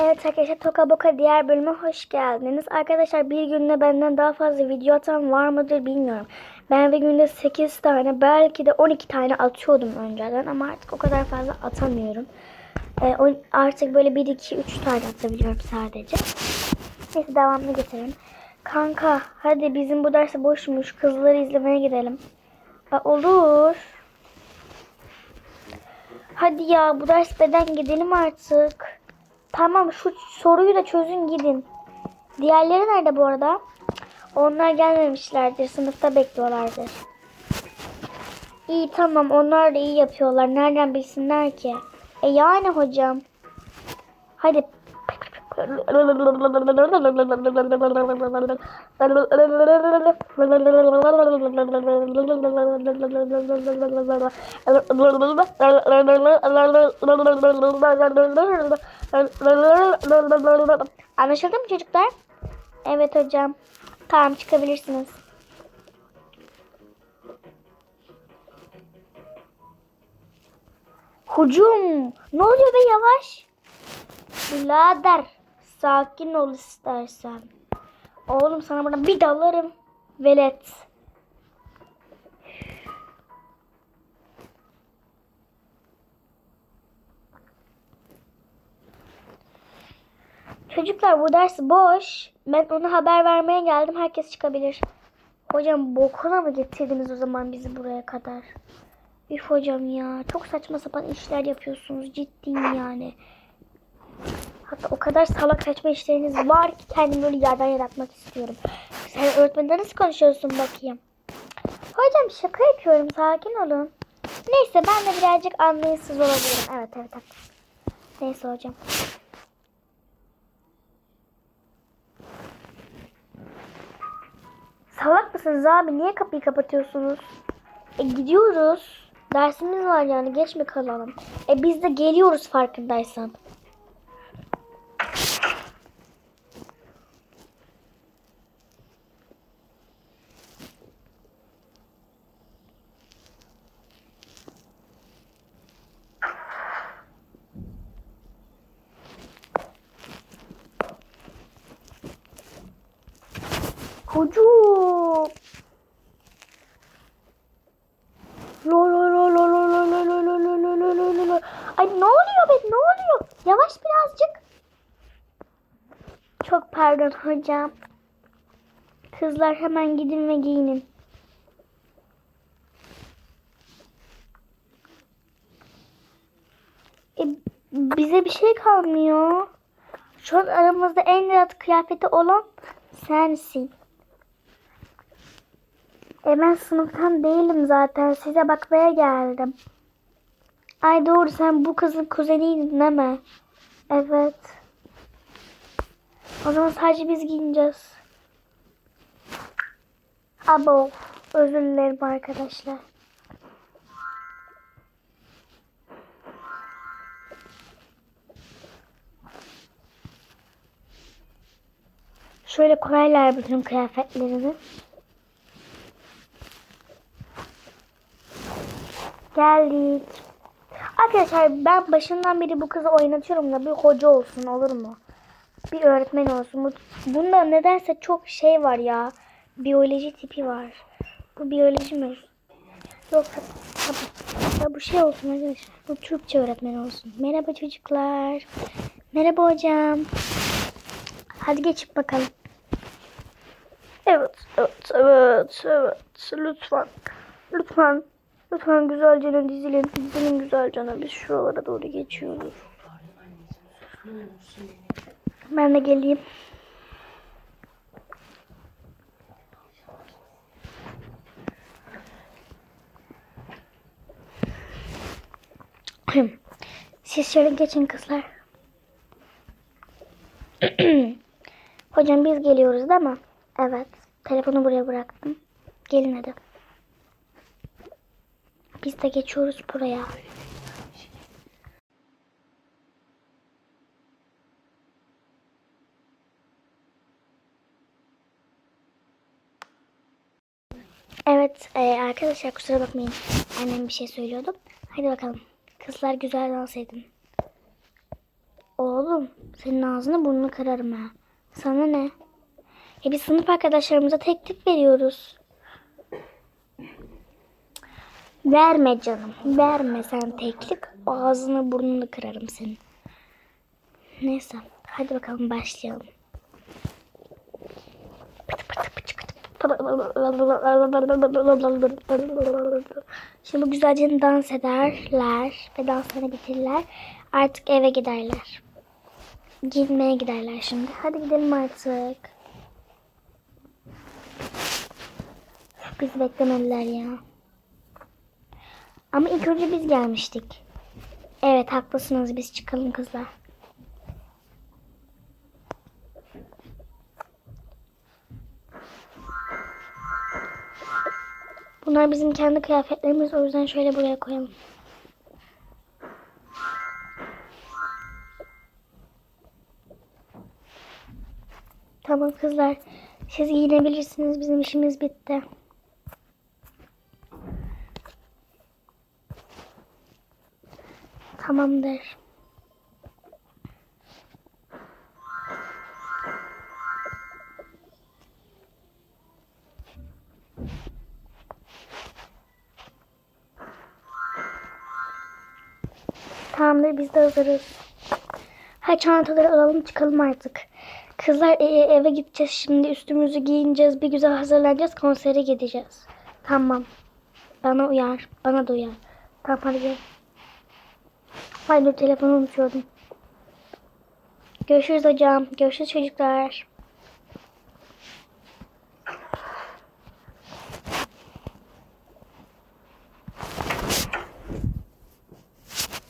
Evet arkadaşlar Toka Boka diğer bölüme hoş geldiniz. Arkadaşlar bir günde benden daha fazla video atan var mıdır bilmiyorum. Ben bir günde 8 tane belki de 12 tane atıyordum önceden ama artık o kadar fazla atamıyorum. Ee, artık böyle 1, 2, 3 tane atabiliyorum sadece. Neyse devamını getirelim. Kanka hadi bizim bu dersi boşmuş. Kızları izlemeye gidelim. Aa, olur. Hadi ya bu ders beden gidelim artık. Tamam şu soruyu da çözün gidin. Diğerleri nerede bu arada? Onlar gelmemişlerdir. Sınıfta bekliyorlardır. İyi tamam onlar da iyi yapıyorlar. Nereden bilsinler ki? E yani hocam. Hadi. Anlaşıldı mı çocuklar? Evet hocam. Tamam çıkabilirsiniz. Hucum. Ne oluyor be yavaş? Birader. Sakin ol istersen. Oğlum sana buradan bir dalarım. Velet. Çocuklar bu ders boş. Ben ona haber vermeye geldim. Herkes çıkabilir. Hocam bokuna mı getirdiniz o zaman bizi buraya kadar? Üf hocam ya. Çok saçma sapan işler yapıyorsunuz. Ciddiyim yani. Hatta o kadar salak saçma işleriniz var ki kendimi böyle yerden yaratmak istiyorum. Sen öğretmenle nasıl konuşuyorsun bakayım? Hocam şaka yapıyorum. Sakin olun. Neyse ben de birazcık anlayışsız olabilirim. Evet evet haklısın. Neyse hocam. Salak mısınız abi? Niye kapıyı kapatıyorsunuz? E gidiyoruz. Dersimiz var yani. Geç mi kalalım? E biz de geliyoruz farkındaysan. Lo lo lo lo lo lo lo lo lo lo lo lo lo lo lo. Ay ne oluyor be ne oluyor? Yavaş birazcık. Çok pardon hocam. Kızlar hemen gidin ve giyinin. E, bize bir şey kalmıyor. Şu an aramızda en rahat kıyafeti olan sensin. E ben sınıftan değilim zaten. Size bakmaya geldim. Ay doğru sen bu kızın kuzeniydin değil mi? Evet. O zaman sadece biz giyineceğiz. Abo. Özür dilerim arkadaşlar. Şöyle koyarlar bütün kıyafetlerini. Geldik. Arkadaşlar ben başından beri bu kızı oynatıyorum da bir hoca olsun olur mu? Bir öğretmen olsun. Bu, bunda nedense çok şey var ya. Biyoloji tipi var. Bu biyoloji mi? Yok. Ya bu şey olsun arkadaşlar. Bu Türkçe öğretmen olsun. Merhaba çocuklar. Merhaba hocam. Hadi geçip bakalım. Evet, evet, evet, evet. Lütfen. Lütfen. Lütfen güzelce dizilin. Dizilin güzelce. Biz şuralara doğru geçiyoruz. Ben de geleyim. Siz şöyle geçin kızlar. Hocam biz geliyoruz değil mi? Evet. Telefonu buraya bıraktım. Gelin hadi. Biz de geçiyoruz buraya. Evet e, arkadaşlar kusura bakmayın. Annem bir şey söylüyordu. Hadi bakalım. Kızlar güzel dans edin. Oğlum senin ağzını burnunu kırarım ha. Sana ne? E biz sınıf arkadaşlarımıza teklif veriyoruz. Verme canım. Verme sen teklif. Ağzını burnunu kırarım senin. Neyse. Hadi bakalım başlayalım. Şimdi güzelce dans ederler ve danslarını bitirirler. Artık eve giderler. Gitmeye giderler şimdi. Hadi gidelim artık. Bizi beklemediler ya. Ama ilk önce biz gelmiştik. Evet haklısınız biz çıkalım kızlar. Bunlar bizim kendi kıyafetlerimiz o yüzden şöyle buraya koyalım. Tamam kızlar. Siz giyinebilirsiniz. Bizim işimiz bitti. Tamamdır. Tamamdır biz de hazırız. Ha çantaları alalım çıkalım artık. Kızlar e, e, eve gideceğiz şimdi üstümüzü giyineceğiz bir güzel hazırlanacağız konsere gideceğiz. Tamam. Bana uyar. Bana da uyar. Tamam hadi gel. Ay dur telefonu unutuyordum. Görüşürüz hocam. Görüşürüz çocuklar.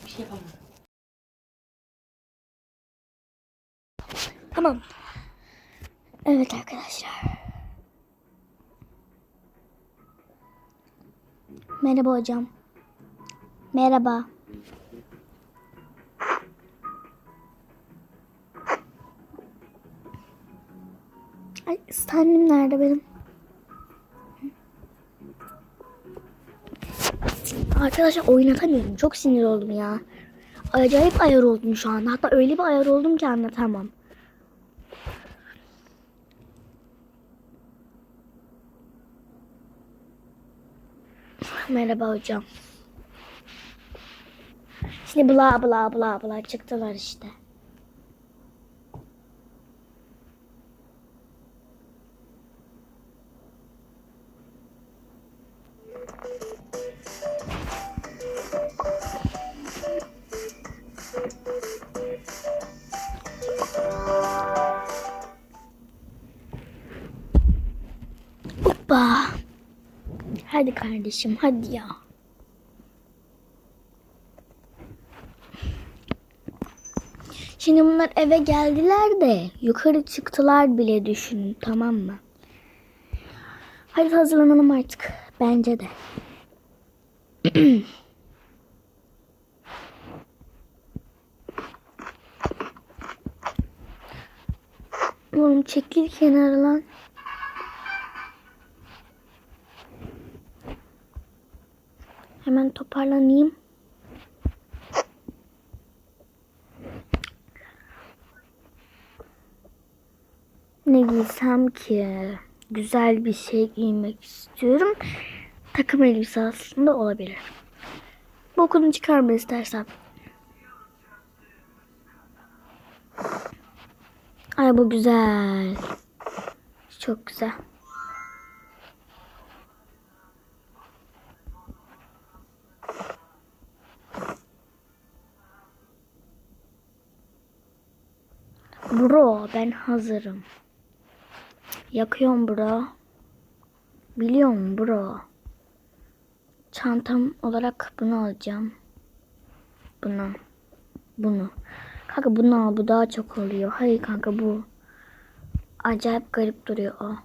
Bir şey yapamam. Tamam. Evet arkadaşlar. Merhaba hocam. Merhaba. Standim nerede benim? Arkadaşlar oynatamıyorum. Çok sinir oldum ya. Acayip ayar oldum şu anda. Hatta öyle bir ayar oldum ki anlatamam. Merhaba hocam. Şimdi bla bla bla bla çıktılar işte. Hoppa. Hadi kardeşim hadi ya. Şimdi bunlar eve geldiler de yukarı çıktılar bile düşünün tamam mı? Hadi hazırlanalım artık. Bence de. Oğlum çekil kenara lan. Hemen toparlanayım. Ne giysem ki? Güzel bir şey giymek istiyorum. Takım elbise aslında olabilir. Bokunu çıkarma istersen. Ay bu güzel. Çok güzel. Bro ben hazırım. Yakıyorum bro. Biliyorum bro. Çantam olarak bunu alacağım. Bunu. Bunu. Kanka bunu al bu daha çok oluyor. Hayır kanka bu. Acayip garip duruyor o.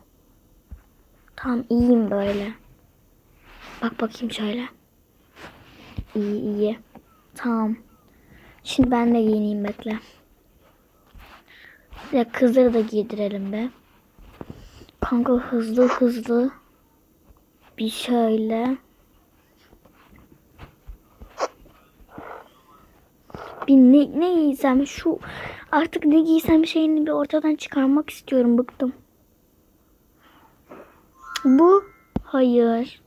Tamam iyiyim böyle. Bak bakayım şöyle. İyi iyi. Tamam. Şimdi ben de giyineyim bekle. Ya kızları da giydirelim be. Kanka hızlı hızlı. Bir şöyle. Bir ne, ne giysem şu artık ne giysem şeyini bir ortadan çıkarmak istiyorum. Bıktım. Bu hayır.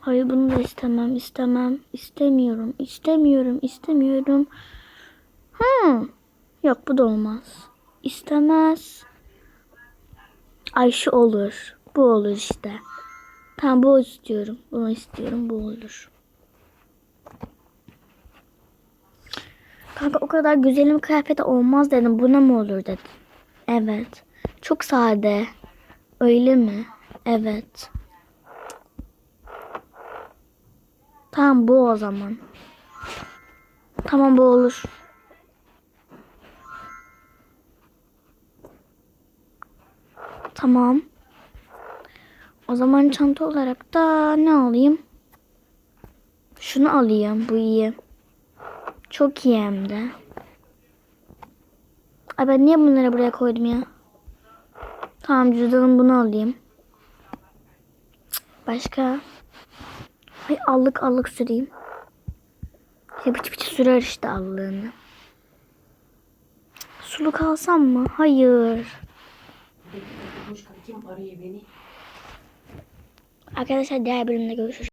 Hayır bunu da istemem, istemem, istemiyorum, istemiyorum, istemiyorum. Hmm. Yok bu da olmaz. İstemez. Ay şu olur. Bu olur işte. Tamam bu istiyorum. Bunu istiyorum. Bu olur. Kanka o kadar güzelim kıyafeti olmaz dedim. Buna mı olur dedim. Evet. Çok sade. Öyle mi? Evet. Tamam bu o zaman. Tamam bu olur. Tamam. O zaman çanta olarak da ne alayım? Şunu alayım. Bu iyi. Çok iyi hem de. Ay ben niye bunları buraya koydum ya? Tamam cüzdanım bunu alayım. Başka? Ay allık allık süreyim. Ya biçi biçi sürer işte allığını. Suluk alsam mı? Hayır. Kim arıyor beni? Arkadaşlar diğer bölümde görüşürüz.